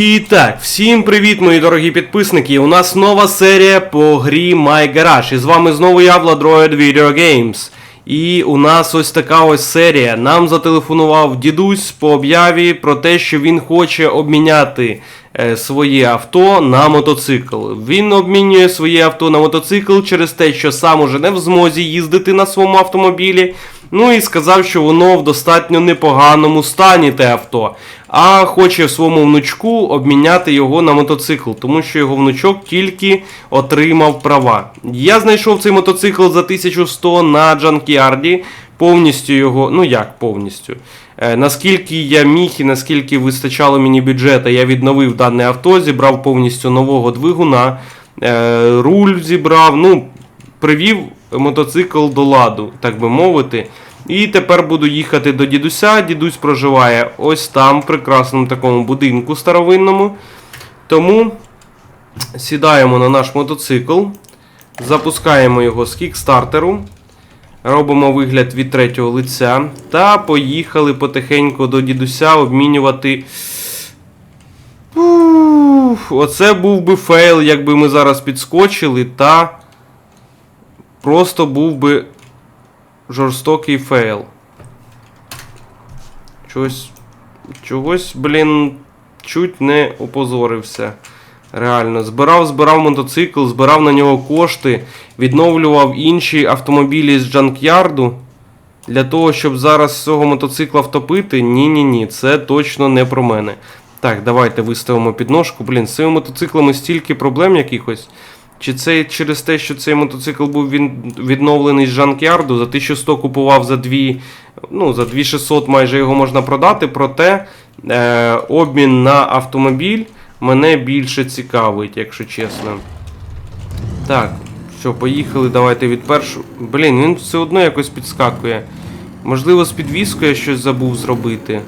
І так, всім привіт, мої дорогі підписники. У нас нова серія по грі My Garage. І з вами знову я, Владроїд Video Games. І у нас ось така ось серія. Нам зателефонував дідусь по об'яві про те, що він хоче обміняти е, своє авто на мотоцикл. Він обмінює своє авто на мотоцикл через те, що сам уже не в змозі їздити на своєму автомобілі. Ну і сказав, що воно в достатньо непоганому стані те авто. А хоче своєму внучку обміняти його на мотоцикл, тому що його внучок тільки отримав права. Я знайшов цей мотоцикл за 1100 на Джанкіарді. Повністю його, ну як повністю. Е, наскільки я міг і наскільки вистачало мені бюджету, я відновив дане авто, зібрав повністю нового двигуна, е, руль зібрав, ну, привів мотоцикл до ладу, так би мовити. І тепер буду їхати до дідуся. Дідусь проживає ось там, в прекрасному такому будинку старовинному. Тому сідаємо на наш мотоцикл, запускаємо його з кікстартеру, робимо вигляд від третього лиця та поїхали потихеньку до дідуся обмінювати. Уф, оце був би фейл, якби ми зараз підскочили, та просто був би жорстокий фейл. Чогось. Чогось, блін, чуть не опозорився. Реально, збирав, збирав мотоцикл, збирав на нього кошти, відновлював інші автомобілі з джанкярду. Для того, щоб зараз цього мотоцикла втопити, ні-ні-ні, це точно не про мене. Так, давайте виставимо підножку. Блін, з цими мотоциклами стільки проблем якихось. Чи це через те, що цей мотоцикл був відновлений з Жанкярду, за 1100 купував за 2, ну, за 2600 майже його можна продати, проте е, обмін на автомобіль мене більше цікавить, якщо чесно. Так, що, поїхали, давайте від першого. Блін, він все одно якось підскакує. Можливо, з підвіскою я щось забув зробити.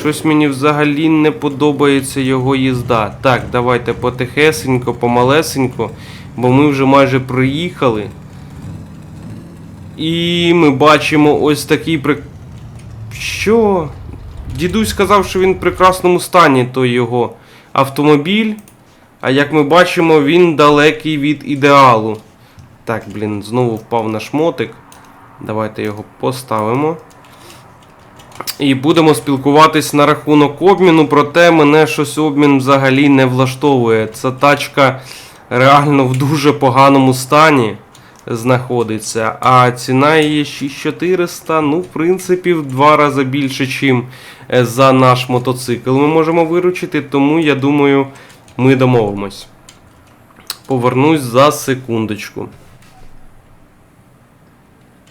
Щось мені взагалі не подобається його їзда. Так, давайте потихесенько, помалесенько, бо ми вже майже приїхали. І ми бачимо ось такий при. Що? Дідусь сказав, що він в прекрасному стані, той його автомобіль. А як ми бачимо, він далекий від ідеалу. Так, блін, знову впав наш мотик. Давайте його поставимо. І будемо спілкуватись на рахунок обміну, проте мене щось обмін взагалі не влаштовує. Ця тачка реально в дуже поганому стані знаходиться. А ціна її 6400, ну, в принципі, в два рази більше, чим е, за наш мотоцикл ми можемо виручити, тому я думаю, ми домовимось. Повернусь за секундочку.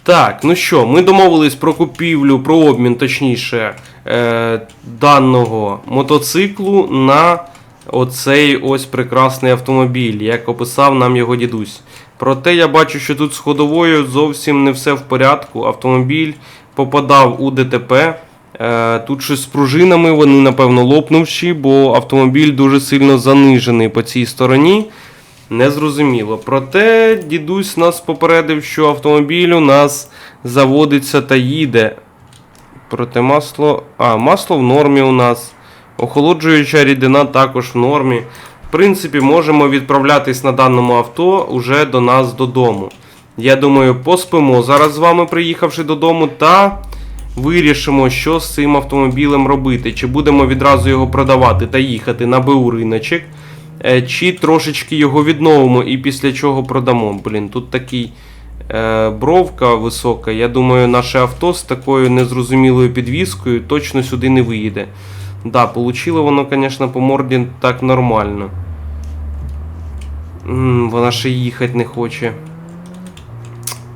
Так, ну що, ми домовились про купівлю, про обмін, точніше, е, даного мотоциклу на оцей ось прекрасний автомобіль, як описав нам його дідусь. Проте я бачу, що тут з ходовою зовсім не все в порядку. Автомобіль попадав у ДТП. Е, тут щось з пружинами, вони, напевно, лопнувші, бо автомобіль дуже сильно занижений по цій стороні. Незрозуміло. Проте дідусь нас попередив, що автомобіль у нас заводиться та їде. Проте масло. А, масло в нормі у нас. Охолоджуюча рідина також в нормі. В принципі, можемо відправлятись на даному авто уже до нас додому. Я думаю, поспимо зараз з вами, приїхавши додому, та вирішимо, що з цим автомобілем робити. Чи будемо відразу його продавати та їхати на БУ риночок. Е, Чи трошечки його відновимо і після чого продамо. Блін, тут такий е, бровка висока. Я думаю, наше авто з такою незрозумілою підвіскою точно сюди не виїде. Да, получило воно, звісно, по морді так нормально. М, вона ще їхати не хоче.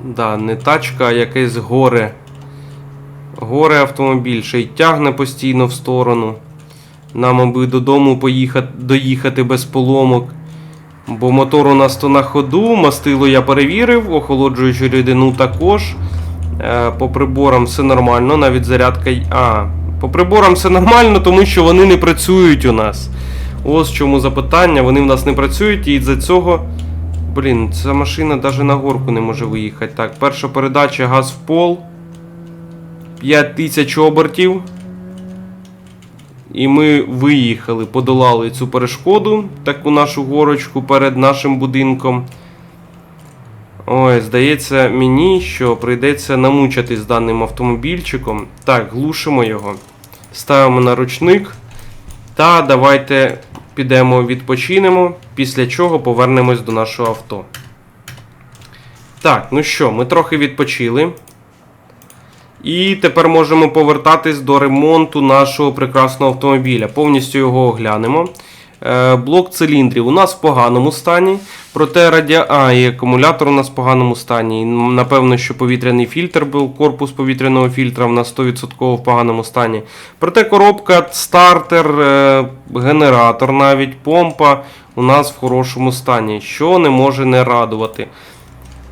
Да, не тачка, а якесь горе. Горе автомобіль, ще й тягне постійно в сторону. Нам аби додому поїхати, доїхати без поломок. Бо мотор у нас то на ходу, мастило я перевірив, охолоджуючу рідину також. Е, по приборам все нормально, навіть зарядка. А, по приборам все нормально, тому що вони не працюють у нас. Ось чому запитання, вони в нас не працюють, і із-за цього. Блін, ця машина навіть на горку не може виїхати. Так, перша передача газ в пол. 5000 обертів. І ми виїхали, подолали цю перешкоду, таку нашу горочку перед нашим будинком. Ой, здається мені, що прийдеться намучатись з даним автомобільчиком. Так, глушимо його. Ставимо на ручник. Та давайте підемо відпочинемо, після чого повернемось до нашого авто. Так, ну що, ми трохи відпочили. І тепер можемо повертатись до ремонту нашого прекрасного автомобіля. Повністю його оглянемо. Е, блок циліндрів у нас в поганому стані. Проте радіа... а, і акумулятор у нас в поганому стані. Напевно, що повітряний фільтр був, корпус повітряного фільтра у нас 100% в поганому стані. Проте коробка, стартер, е, генератор, навіть помпа у нас в хорошому стані, що не може не радувати.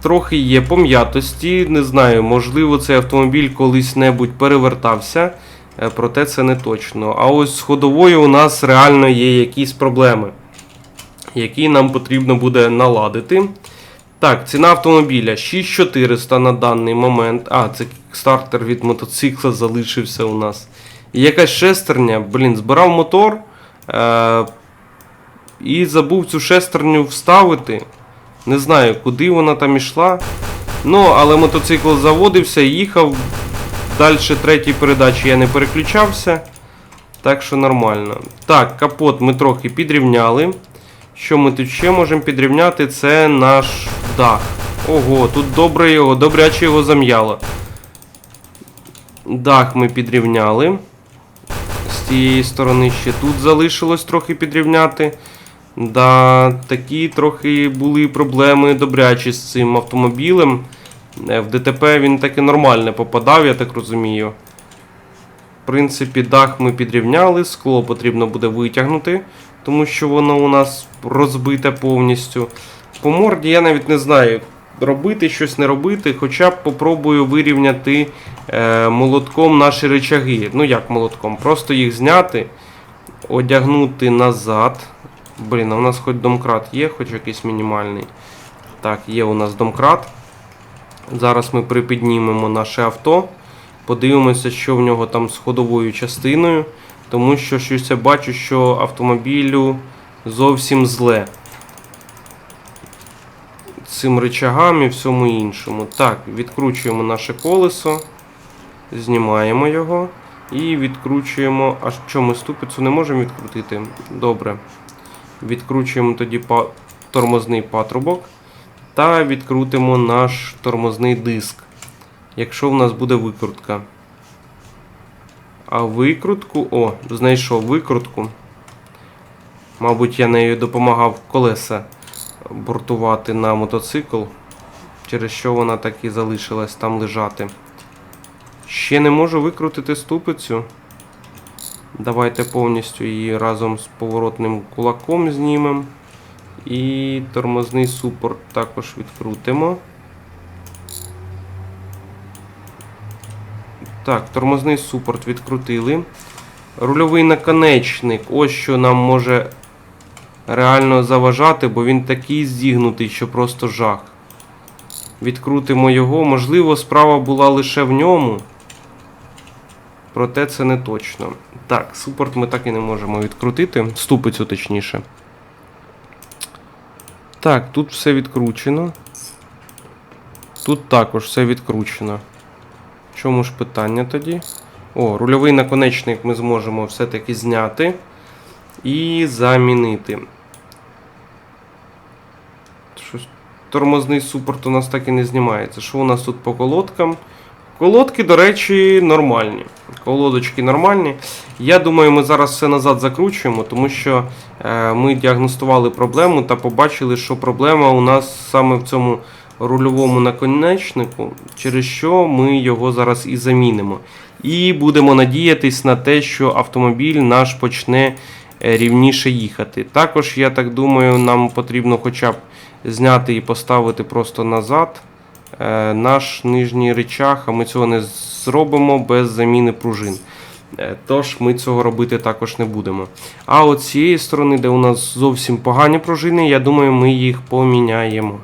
Трохи є пом'ятості, не знаю, можливо, цей автомобіль колись-небудь перевертався, е, проте це не точно. А ось з ходовою у нас реально є якісь проблеми, які нам потрібно буде наладити. Так, ціна автомобіля 6400 на даний момент. А, це стартер від мотоцикла залишився у нас. Якась шестерня, блін, збирав мотор е- і забув цю шестерню вставити. Не знаю, куди вона там ішла. Ну, але мотоцикл заводився і їхав. Далі третій передачі я не переключався. Так що нормально. Так, капот ми трохи підрівняли. Що ми тут ще можемо підрівняти? Це наш дах. Ого, тут добре його, добряче його зам'яло. Дах ми підрівняли. З цієї сторони ще тут залишилось трохи підрівняти. Да, такі трохи були проблеми добрячі з цим автомобілем. Е, В ДТП він таки нормально попадав, я так розумію. В принципі, дах ми підрівняли, скло потрібно буде витягнути, тому що воно у нас розбите повністю. По морді я навіть не знаю, робити щось не робити, хоча б попробую вирівняти е, молотком наші речаги. Ну як молотком? Просто їх зняти, одягнути назад. Блін, а у нас хоч домкрат є, хоч якийсь мінімальний. Так, є у нас домкрат. Зараз ми припіднімемо наше авто. Подивимося, що в нього там з ходовою частиною. Тому що щось я бачу, що автомобілю зовсім зле. Цим рычагам і всьому іншому. Так, відкручуємо наше колесо. Знімаємо його. І відкручуємо. А що ми ступицю не можемо відкрутити? Добре. Відкручуємо тоді тормозний патрубок та відкрутимо наш тормозний диск, якщо в нас буде викрутка. А викрутку. О, знайшов викрутку. Мабуть, я нею допомагав колеса бортувати на мотоцикл, через що вона так і залишилась там лежати. Ще не можу викрутити ступицю. Давайте повністю її разом з поворотним кулаком знімемо. І тормозний супорт також відкрутимо. Так, тормозний супорт відкрутили. Рульовий наконечник. Ось що нам може реально заважати, бо він такий зігнутий, що просто жах. Відкрутимо його. Можливо, справа була лише в ньому. Проте це не точно. Так, супорт ми так і не можемо відкрутити. Ступицю точніше. Так, тут все відкручено. Тут також все відкручено. В чому ж питання тоді? О, рульовий наконечник ми зможемо все-таки зняти і замінити. Щось тормозний супорт у нас так і не знімається. Що у нас тут по колодкам? Колодки, до речі, нормальні. Колодочки нормальні. Я думаю, ми зараз все назад закручуємо, тому що е, ми діагностували проблему та побачили, що проблема у нас саме в цьому рульовому наконечнику, через що ми його зараз і замінимо. І будемо надіятись на те, що автомобіль наш почне е, рівніше їхати. Також, я так думаю, нам потрібно хоча б зняти і поставити просто назад наш нижній речах, а ми цього не зробимо без заміни пружин. Е, Тож ми цього робити також не будемо. А от цієї сторони, де у нас зовсім погані пружини, я думаю, ми їх поміняємо.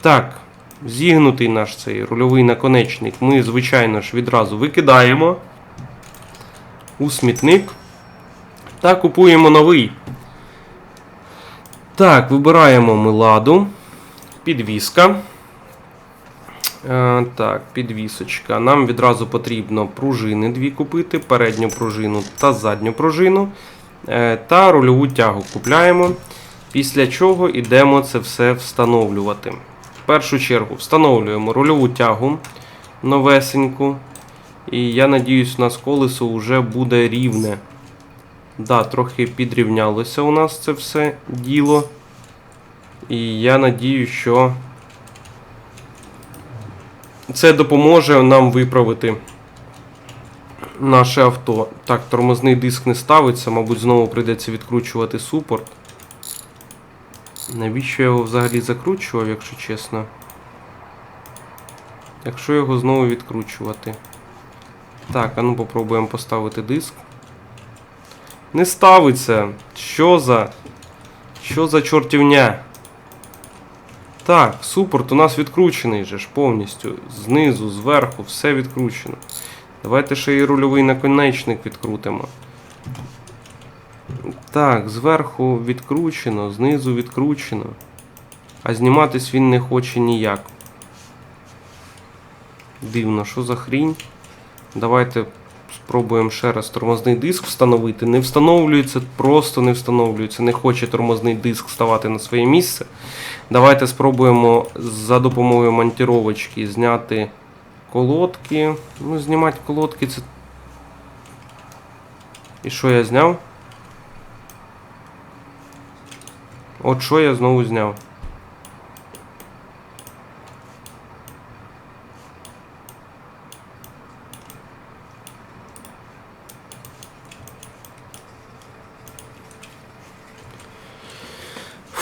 Так, зігнутий наш цей рульовий наконечник ми, звичайно ж, відразу викидаємо у смітник. Та купуємо новий. Так, вибираємо ми ладу. Підвіска. Е, так, підвісочка. Нам відразу потрібно пружини дві купити, передню пружину та задню пружину. Е, та рульову тягу купляємо. Після чого йдемо це все встановлювати. В першу чергу встановлюємо рульову тягу новесеньку. І я надіюсь, у нас колесо вже буде рівне. Да, трохи підрівнялося у нас це все діло. І я надію, що це допоможе нам виправити наше авто. Так, тормозний диск не ставиться, мабуть, знову прийдеться відкручувати супорт. Навіщо я його взагалі закручував, якщо чесно? Якщо його знову відкручувати. Так, а ну попробуємо поставити диск. Не ставиться. Що за. Що за чортівня? Так, супорт у нас відкручений же ж повністю. Знизу, зверху, все відкручено. Давайте ще і рульовий наконечник відкрутимо. Так, зверху відкручено, знизу відкручено. А зніматись він не хоче ніяк. Дивно, що за хрінь? Давайте спробуємо ще раз тормозний диск встановити. Не встановлюється, просто не встановлюється. Не хоче тормозний диск ставати на своє місце. Давайте спробуємо за допомогою монтіровочки зняти колодки. Ну, знімати колодки це. І що я зняв? От що я знову зняв?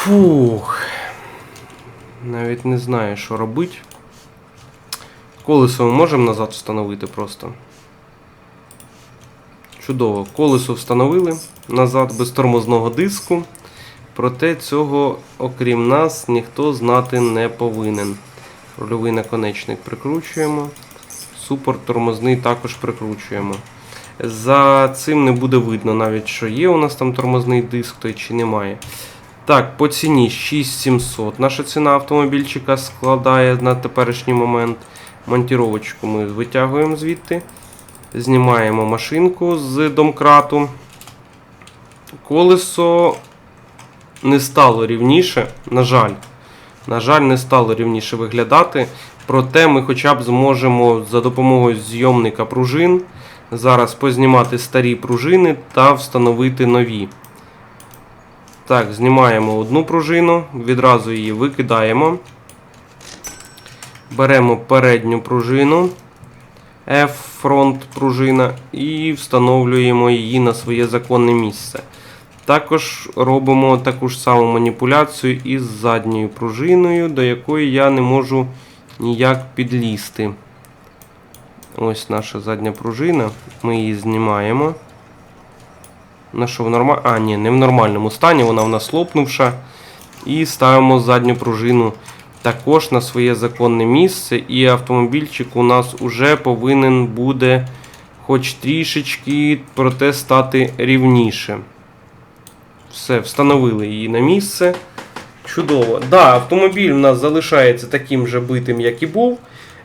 Фух. Навіть не знаю, що робити. Колесо ми можемо назад встановити просто. Чудово. Колесо встановили назад без тормозного диску. Проте цього, окрім нас, ніхто знати не повинен. Рульовий наконечник прикручуємо. Супорт тормозний також прикручуємо. За цим не буде видно навіть, що є у нас там тормозний диск, той чи немає. Так, по ціні 6700. Наша ціна автомобільчика складає на теперішній момент. Монтіровочку ми витягуємо звідти. Знімаємо машинку з домкрату. Колесо не стало рівніше, на жаль. На жаль, не стало рівніше виглядати. Проте ми хоча б зможемо за допомогою зйомника пружин зараз познімати старі пружини та встановити нові. Так, знімаємо одну пружину, відразу її викидаємо. Беремо передню пружину, F-фронт пружина, і встановлюємо її на своє законне місце. Також робимо таку ж саму маніпуляцію із задньою пружиною, до якої я не можу ніяк підлізти. Ось наша задня пружина. Ми її знімаємо. На що в норма... А, ні, не в нормальному стані, вона в нас лопнувша. І ставимо задню пружину також на своє законне місце. І автомобільчик у нас уже повинен буде хоч трішечки, проте стати рівніше. Все, встановили її на місце. Чудово. Да, автомобіль у нас залишається таким же битим, як і був.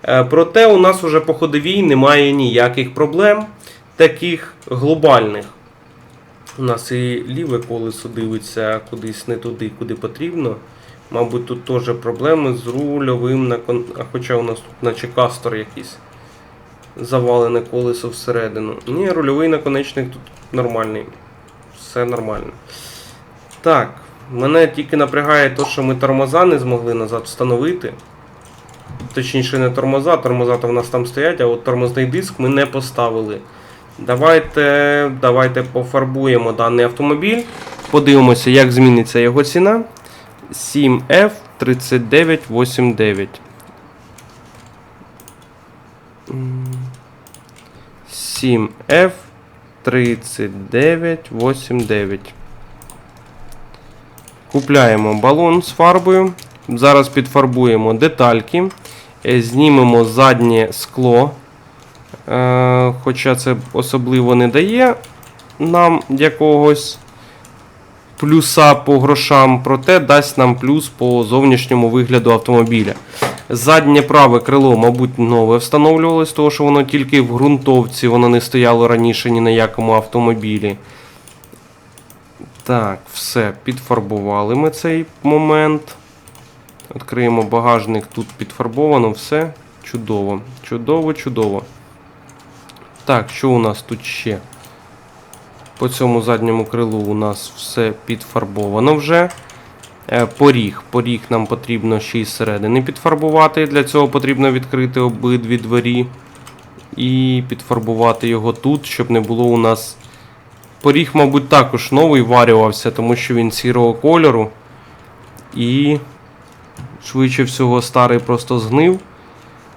Е, Проте у нас уже по ходовій немає ніяких проблем, таких глобальних. У нас і ліве колесо дивиться кудись не туди, куди потрібно. Мабуть, тут теж проблеми з рульовим након... А хоча у нас тут наче кастор якийсь. Завалене колесо всередину. Ні, рульовий наконечник тут нормальний. Все нормально. Так, мене тільки напрягає те, що ми тормоза не змогли назад встановити. Точніше, не тормоза, тормоза то в нас там стоять, а от тормозний диск ми не поставили. Давайте давайте пофарбуємо даний автомобіль. Подивимося, як зміниться його ціна. 7F3989. 7F3989. Купляємо балон з фарбою. Зараз підфарбуємо детальки. Знімемо заднє скло. Е, Хоча це особливо не дає нам якогось плюса по грошам, проте дасть нам плюс по зовнішньому вигляду автомобіля. Заднє праве крило, мабуть, нове встановлювалось, тому що воно тільки в ґрунтовці, воно не стояло раніше ні на якому автомобілі. Так, все, підфарбували ми цей момент. Відкриємо багажник, тут підфарбовано, все. Чудово. Чудово, чудово. Так, що у нас тут ще? По цьому задньому крилу у нас все підфарбовано вже. Е, Поріг. Поріг нам потрібно ще й зсередини підфарбувати. Для цього потрібно відкрити обидві двері і підфарбувати його тут, щоб не було у нас. Поріг, мабуть, також новий варювався, тому що він сірого кольору. І швидше всього старий просто згнив,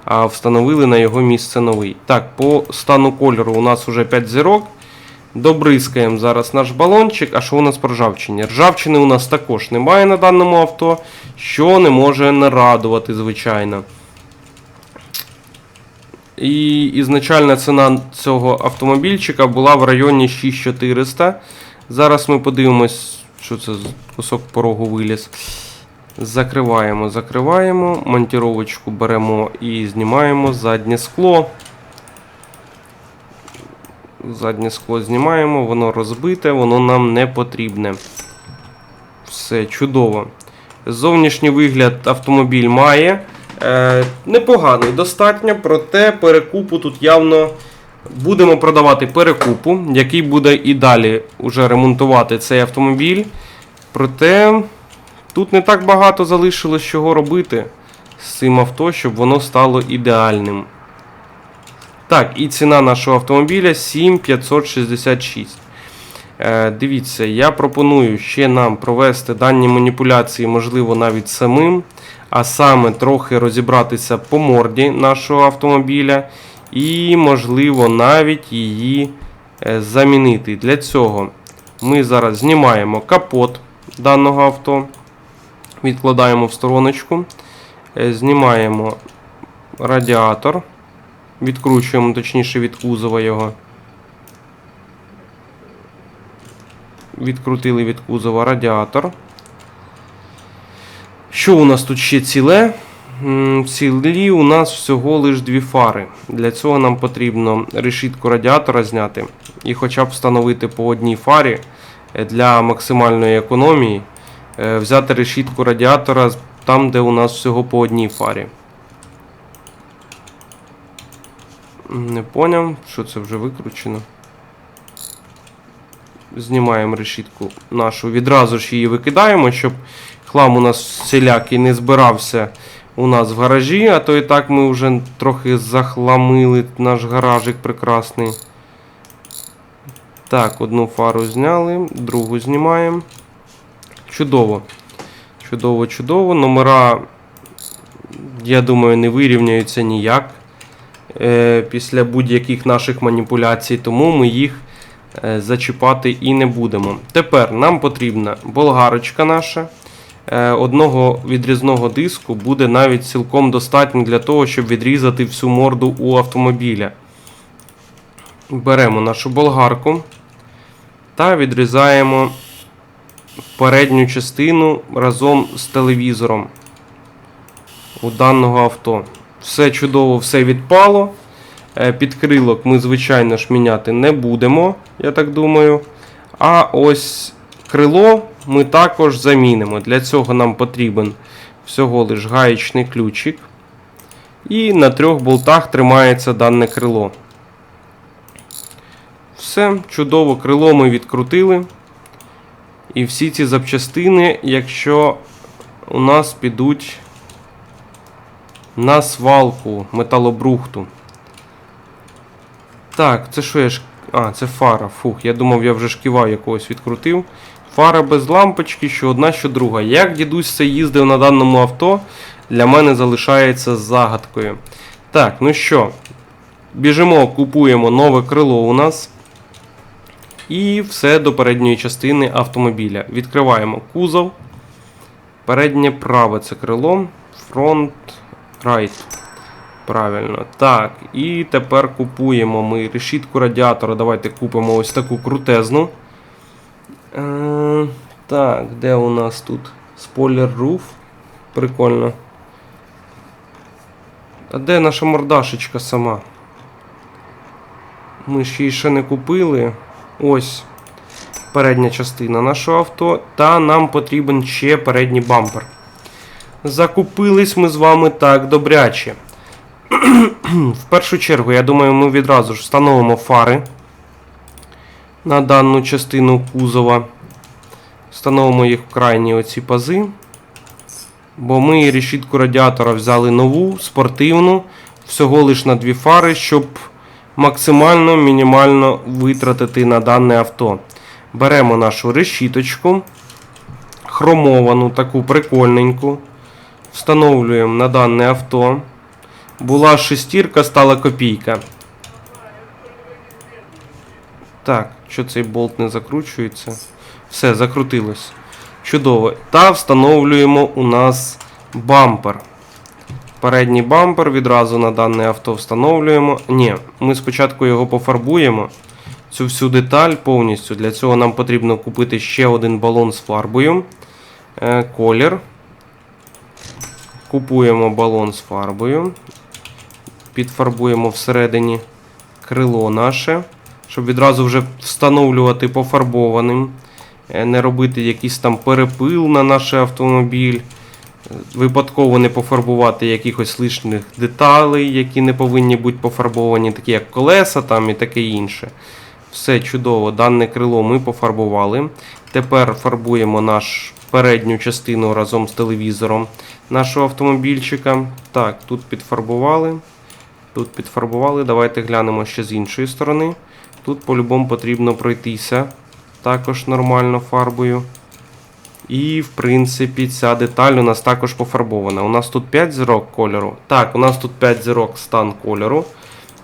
а встановили на його місце новий. Так, по стану кольору у нас вже 5 зірок. Добризкаємо зараз наш балончик. А що у нас по ржавчині? Ржавчини у нас також немає на даному авто, що не може не радувати, звичайно. І ізначальна ціна цього автомобільчика була в районі 6400. Зараз ми подивимось, що це кусок порогу виліз. Закриваємо, закриваємо, монтіровочку беремо і знімаємо заднє скло. Заднє скло знімаємо, воно розбите, воно нам не потрібне. Все, чудово. Зовнішній вигляд автомобіль має. Е, непоганий достатньо, проте перекупу тут явно будемо продавати перекупу, який буде і далі уже ремонтувати цей автомобіль. Проте тут не так багато залишилось чого робити з цим авто, щоб воно стало ідеальним. Так, і ціна нашого автомобіля 7566. Е, дивіться, я пропоную ще нам провести дані маніпуляції, можливо, навіть самим, а саме трохи розібратися по морді нашого автомобіля і, можливо, навіть її е, замінити. Для цього ми зараз знімаємо капот даного авто, відкладаємо в стороночку, е, знімаємо радіатор. Відкручуємо, точніше, від кузова його. Відкрутили від кузова радіатор. Що у нас тут ще ціле? М, Цілі у нас всього лиш дві фари. Для цього нам потрібно решітку радіатора зняти і хоча б встановити по одній фарі е, для максимальної економії. Е, Взяти решітку радіатора там, де у нас всього по одній фарі. Не поняв, що це вже викручено. Знімаємо решітку нашу. Відразу ж її викидаємо, щоб хлам у нас всілякий не збирався у нас в гаражі, а то і так ми вже трохи захламили наш гаражик прекрасний. Так, одну фару зняли, другу знімаємо. Чудово. Чудово, чудово. Номера, я думаю, не вирівняються ніяк е, після будь-яких наших маніпуляцій, тому ми їх е, зачіпати і не будемо. Тепер нам потрібна болгарочка наша. Е, Одного відрізного диску буде навіть цілком достатньо для того, щоб відрізати всю морду у автомобіля. Беремо нашу болгарку та відрізаємо передню частину разом з телевізором у даного авто. Все чудово, все відпало. Е, Підкрилок ми, звичайно ж, міняти не будемо, я так думаю. А ось крило ми також замінимо. Для цього нам потрібен всього лиш гаєчний ключик. І на трьох болтах тримається дане крило. Все, чудово, крило ми відкрутили. І всі ці запчастини, якщо у нас підуть на свалку металобрухту. Так, це що я ж. А, це фара. Фух, я думав, я вже шківа якогось відкрутив. Фара без лампочки, що одна, що друга. Як дідусь це їздив на даному авто, для мене залишається загадкою. Так, ну що, біжимо, купуємо нове крило у нас. І все до передньої частини автомобіля. Відкриваємо кузов. Переднє праве це крило. Фронт right. Правильно. Так, і тепер купуємо ми решітку радіатора. Давайте купимо ось таку крутезну. Е, так, де у нас тут? Спойлер руф. Прикольно. А де наша мордашечка сама? Ми ж її ще не купили. Ось передня частина нашого авто. Та нам потрібен ще передній бампер. Закупились ми з вами так добряче. В першу чергу, я думаю, ми відразу ж встановимо фари на дану частину кузова. Встановимо їх в крайні оці пази. Бо ми решітку радіатора взяли нову, спортивну, всього лиш на дві фари, щоб максимально мінімально витратити на дане авто. Беремо нашу решіточку, хромовану, таку прикольненьку. Встановлюємо на дане авто. Була шестірка, стала копійка. Так, що цей болт не закручується? Все, закрутилось. Чудово. Та встановлюємо у нас бампер. Передній бампер відразу на дане авто встановлюємо. Ні, ми спочатку його пофарбуємо. Цю всю деталь повністю. Для цього нам потрібно купити ще один балон з фарбою. Е, колір. Купуємо балон з фарбою. Підфарбуємо всередині крило наше, щоб відразу вже встановлювати пофарбованим. Е, Не робити якийсь там перепил на наш автомобіль. Випадково не пофарбувати якихось лишніх деталей, які не повинні бути пофарбовані, такі як колеса там і таке інше. Все чудово, дане крило ми пофарбували. Тепер фарбуємо наш передню частину разом з телевізором нашого автомобільчика. Так, тут підфарбували. Тут підфарбували. Давайте глянемо ще з іншої сторони. Тут по-любому потрібно пройтися також нормально фарбою. І, в принципі, ця деталь у нас також пофарбована. У нас тут 5 зірок кольору. Так, у нас тут 5 зірок стан кольору.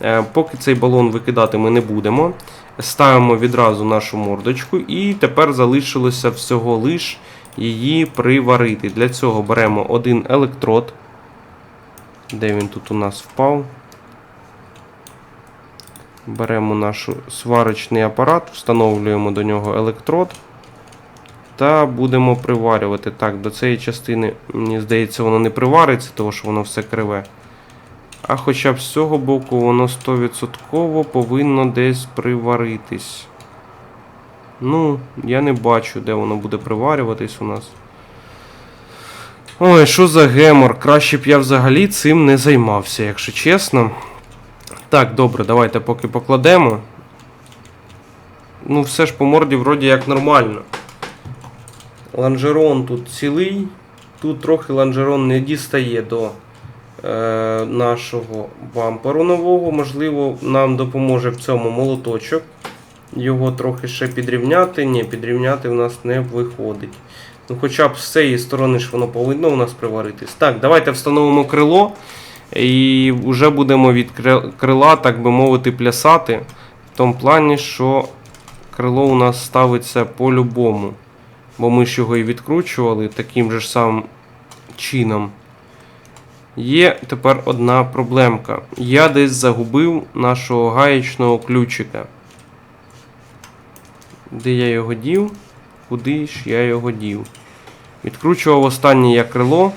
Е, поки цей балон викидати ми не будемо. Ставимо відразу нашу мордочку, і тепер залишилося всього лиш її приварити. Для цього беремо один електрод. Де він тут у нас впав? Беремо наш сварочний апарат, встановлюємо до нього електрод та будемо приварювати. Так, до цієї частини, мені здається, воно не привариться, тому що воно все криве. А хоча б з цього боку воно 100% повинно десь приваритись. Ну, я не бачу, де воно буде приварюватись у нас. Ой, що за гемор? Краще б я взагалі цим не займався, якщо чесно. Так, добре, давайте поки покладемо. Ну, все ж по морді вроді як нормально. Ланжерон тут цілий. Тут трохи ланжерон не дістає до е, нашого бамперу нового. Можливо, нам допоможе в цьому молоточок. Його трохи ще підрівняти. Ні, підрівняти в нас не виходить. Ну, Хоча б з цієї сторони ж воно повинно у нас приваритись. Так, давайте встановимо крило. І вже будемо від крила, так би мовити, плясати. В тому плані, що крило у нас ставиться по-любому. Бо ми ж його і відкручували таким же ж самим чином. Є тепер одна проблемка. Я десь загубив нашого гаєчного ключика. Де я його дів? Куди ж я його дів? Відкручував останнє я крило.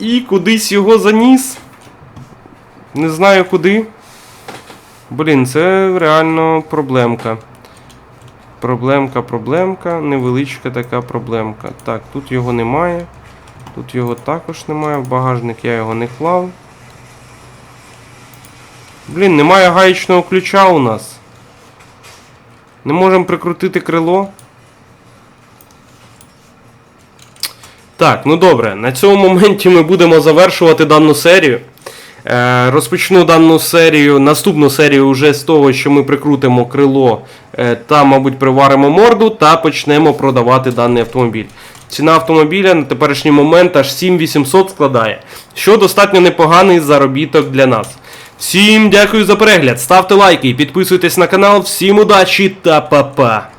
І кудись його заніс. Не знаю куди. Блін, це реально проблемка. Проблемка, проблемка, невеличка така проблемка. Так, тут його немає. Тут його також немає. В багажник я його не клав. Блін, немає гаєчного ключа у нас. Не можемо прикрутити крило. Так, ну добре, на цьому моменті ми будемо завершувати дану серію. Е, розпочну дану серію, наступну серію вже з того, що ми прикрутимо крило е, та, мабуть, приваримо морду та почнемо продавати даний автомобіль. Ціна автомобіля на теперішній момент аж 7800 складає, що достатньо непоганий заробіток для нас. Всім дякую за перегляд, ставте лайки підписуйтесь на канал. Всім удачі та па-па!